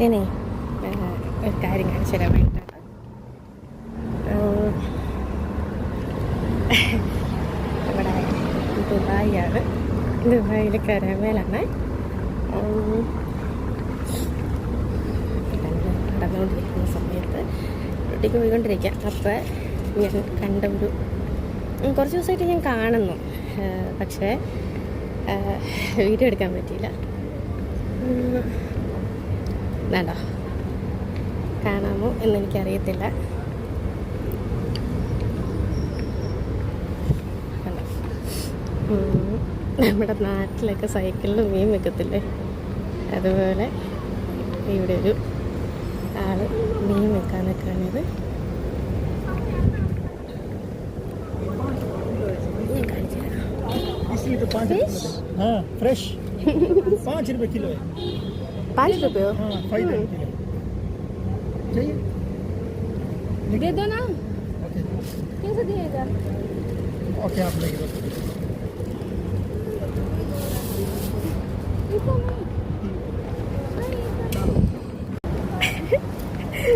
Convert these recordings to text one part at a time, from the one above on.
ഞാനേ ഒരു കാര്യം കാണിച്ചു തരാൻ വേണ്ടിയിട്ടാണ് ഇവിടെ ദുബായിയാണ്. ദുബായിൽ കരാമേലാണ്. നടന്നുകൊണ്ടിരിക്കുന്ന സമയത്ത്. ഒട്ടിക്ക് പോയിക്കൊണ്ടിരിക്കുക അപ്പോൾ ഞാൻ കണ്ട ഒരു കുറച്ച് ദിവസമായിട്ട് ഞാൻ കാണുന്നു. പക്ഷേ വീഡിയോ എടുക്കാൻ പറ്റിയില്ല. വേണ്ട കാണാമോ എന്നെനിക്കറിയത്തില്ല കണ്ടോ? ഉം, നമ്മുടെ നാട്ടിലൊക്കെ സൈക്കിളിൽ മീൻ വെക്കത്തില്ലേ അതുപോലെ ഇവിടെ ഒരു ആള് മീൻ വെക്കാൻ നിൽക്കുകയാണിത് ഞാൻ കാണിച്ചു തരാം इसलिए तो पाँच Fish? रुपये हाँ फ्रेश पाँच रुपये किलो है पाँच रुपये हो? हाँ फाइव रुपये किलो चाहिए दे दो ना ओके कैसे दिएगा ओके आप लेके दो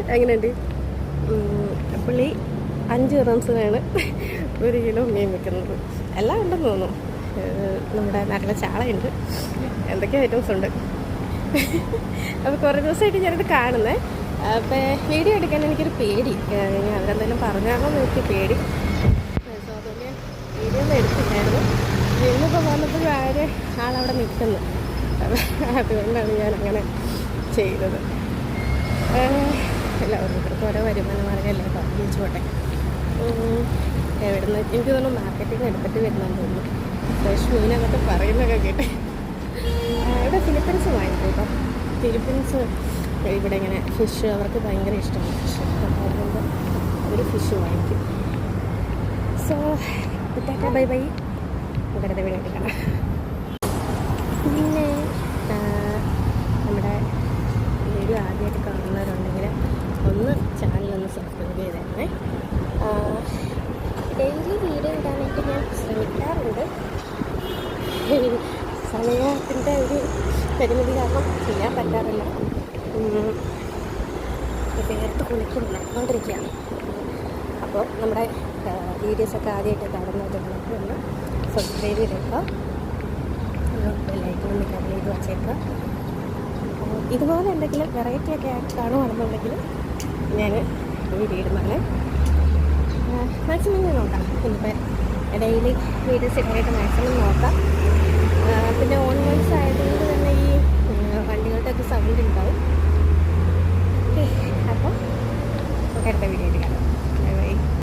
എങ്ങനെയുണ്ട് ഉം, പുള്ളി അഞ്ച് റംസിനാണ് ഒരു കിലോ മീൻ വെക്കുന്നത് എല്ലാം ഉണ്ടെന്ന് തോന്നുന്നു ഏഹ്, നമ്മുടെ നാട്ടിലെ ചാളയുണ്ട് എന്തൊക്കെ ഐറ്റംസ് ഉണ്ട് അപ്പോൾ കുറേ ദിവസമായിട്ട് ഞാനിത് കാണുന്നത് അപ്പോൾ വീഡിയോ എടുക്കാൻ എനിക്കൊരു പേടി. ഇനി അവരെന്തെങ്കിലും പറഞ്ഞാണോ എനിക്ക് പേടി. സോ അതുകൊണ്ട് വീഡിയോ ഒന്നും എടുത്തില്ലായിരുന്നു. ഇന്നിപ്പോൾ വന്നപ്പോഴും ആര് ആളവിടെ നിൽക്കുന്നു. അതുകൊണ്ടാണ് ഞാൻ അങ്ങനെ ചെയ്തത് അല്ല ഓരോരുത്തർക്കും ഓരോ വരുമാന മാർഗമല്ലേ പറഞ്ഞോട്ടെ എവിടെ എവിടുന്ന് എനിക്ക് തോന്നുന്നു മാർക്കറ്റിംഗ് എടുത്തിട്ട് വരുന്നതെന്ന് തോന്നുന്നു. ഫ്രഷ് മീനൊക്കെ പറയുന്നൊക്കെ കേട്ടെ. ഇവിടെ ഫിലിപ്പീൻസ് വാങ്ങിക്കും കേട്ടോ ഫിലിപ്പീൻസ് ഇവിടെ ഇങ്ങനെ ഫിഷ് അവർക്ക് ഭയങ്കര ഇഷ്ടമാണ്. ഫിഷ് അതുകൊണ്ട് അവർ ഫിഷ് വാങ്ങിക്കും. സോ ടാറ്റ ബൈ ബൈ ഇവിടെ ഇവിടെ കാണാം. പിന്നെ നമ്മുടെ വീഡിയോ ആദ്യമായിട്ട് കാണുന്നവരുണ്ടെങ്കിൽ ഒന്ന് ചാനലൊന്ന് സബ്സ്ക്രൈബ് ചെയ്തേക്കണേ. ഡെയിലി വീഡിയോ ഇടാനായിട്ട് ഞാൻ ശ്രമിക്കാറുണ്ട്. സമയത്തിന്റെ ഒരു പരിമിതി കാരണം ചെയ്യാൻ പറ്റാറില്ല. പേർത്ത് കുളിക്കുന്നു നടന്നുകൊണ്ടിരിക്കുകയാണ്. അപ്പോൾ നമ്മുടെ വീഡിയോസൊക്കെ ആദ്യമായിട്ട് കാണുന്നതുകൊണ്ട് ഒന്ന് സബ്സ്ക്രൈബ് ചെയ്തേക്കുക. ലൈക്കും ഒന്ന് കബിൾ ചെയ്ത് വച്ചേക്കുക. ഇതുപോലെ എന്തെങ്കിലും വെറൈറ്റി ഒക്കെ ആയിട്ട് കാണുകയാണെന്നുണ്ടെങ്കിൽ ഞാൻ വീഡിയോ ഇടുന്നതാണ് മാക്സിമം ഞാൻ നോക്കാം. ഇന്നിപ്പോൾ ഡെയിലി വീഡിയോസ് ഇടാനായിട്ട് മാക്സിമം നോക്കാം. പിന്നെ ഓൺ വോയിസ് ആയതുകൊണ്ട് തന്നെ ഈ വണ്ടികളുടെയൊക്കെ സൗണ്ട് ഉണ്ടാവും. അപ്പോൾ അടുത്ത വീഡിയോയിൽ കാണാം.